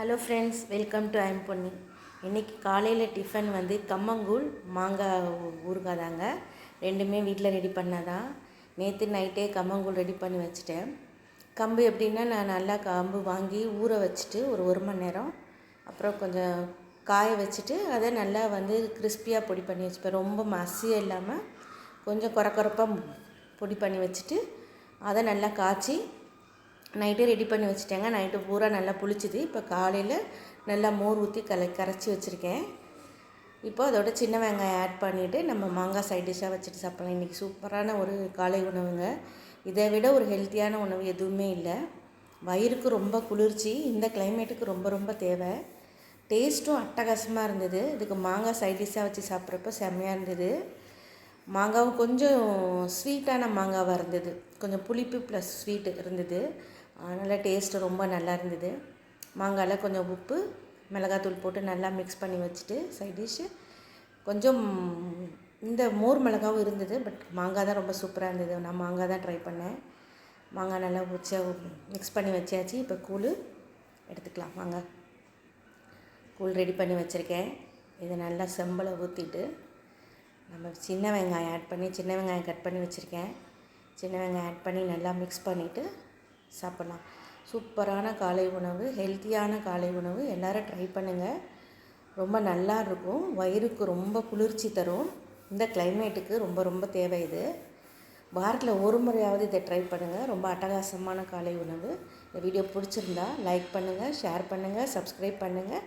Hello friends welcome to I'm Ponni இன்றைக்கி காலையில் tiffin வந்து கம்மங்கூழ் மாங்காய் ஊறுகாய் தாங்க. ரெண்டுமே வீட்டில் ரெடி பண்ணதான் நேற்று நைட்டே கம்மங்கூழ் ரெடி பண்ணி வச்சுட்டேன். கம்பு எப்படின்னா நான் நல்லா கம்பு வாங்கி ஊற வச்சுட்டு ஒரு ஒரு மணி நேரம் அப்புறம் கொஞ்சம் காய வச்சுட்டு அதை நல்லா வந்து கிறிஸ்பியாக பொடி பண்ணி வச்சுப்பேன். ரொம்ப மசியாக இல்லாமல் கொஞ்சம் குறை குறைப்பாக பொடி பண்ணி வச்சுட்டு அதை நல்லா காய்ச்சி நைட்டே ரெடி பண்ணி வச்சுட்டேங்க. நைட்டு பூரா நல்லா புளிச்சுது. இப்போ காலையில் நல்லா மோர் ஊற்றி கலை கரைச்சி வச்சுருக்கேன். இப்போ அதோட சின்ன வெங்காயம் ஆட் பண்ணிவிட்டு நம்ம மாங்காய் சைட் டிஷ்ஷாக வச்சுட்டு சாப்பிட்லாம். இன்றைக்கி சூப்பரான ஒரு காலை உணவுங்க. இதை விட ஒரு ஹெல்த்தியான உணவு எதுவுமே இல்லை. வயிறுக்கு ரொம்ப குளிர்ச்சி. இந்த கிளைமேட்டுக்கு ரொம்ப ரொம்ப தேவை. டேஸ்ட்டும் அட்டகாசமாக இருந்தது. இதுக்கு மாங்காய் சைட் டிஷ்ஷாக வச்சு சாப்பிட்றப்ப செம்மையாக இருந்தது. மாங்காவும் கொஞ்சம் ஸ்வீட்டான மாங்காவாக இருந்தது. கொஞ்சம் புளிப்பு ப்ளஸ் ஸ்வீட்டு இருந்தது. அதனால் டேஸ்ட்டு ரொம்ப நல்லா இருந்தது. மாங்காயில் கொஞ்சம் உப்பு மிளகாத்தூள் போட்டு நல்லா மிக்ஸ் பண்ணி வச்சுட்டு சைட் டிஷ்ஷு கொஞ்சம் இந்த மோர் மிளகாவும் இருந்தது பட் மாங்காய் தான் ரொம்ப சூப்பராக இருந்தது. நான் மாங்காய் தான் ட்ரை பண்ணேன். மாங்காய் நல்லா உச்சா மிக்ஸ் பண்ணி வச்சாச்சு. இப்போ கூழ் எடுத்துக்கலாம். மாங்காய் கூழ் ரெடி பண்ணி வச்சுருக்கேன். இதை நல்லா செம்பலை ஊற்றிட்டு நம்ம சின்ன வெங்காயம் ஆட் பண்ணி சின்ன வெங்காயம் கட் பண்ணி வச்சுருக்கேன். சின்ன வெங்காயம் ஆட் பண்ணி நல்லா மிக்ஸ் பண்ணிவிட்டு சாப்பிட்லாம். சூப்பரான காலை உணவு ஹெல்த்தியான காலை உணவு. எல்லோரும் ட்ரை பண்ணுங்கள் ரொம்ப நல்லா இருக்கும். வயிறுக்கு ரொம்ப குளிர்ச்சி தரும். இந்த கிளைமேட்டுக்கு ரொம்ப ரொம்ப தேவை இது. வாரத்தில் ஒரு முறையாவது இதை ட்ரை பண்ணுங்கள் ரொம்ப அட்டகாசமான காலை உணவு. இந்த வீடியோ பிடிச்சிருந்தா லைக் பண்ணுங்கள் ஷேர் பண்ணுங்கள் சப்ஸ்கிரைப் பண்ணுங்கள்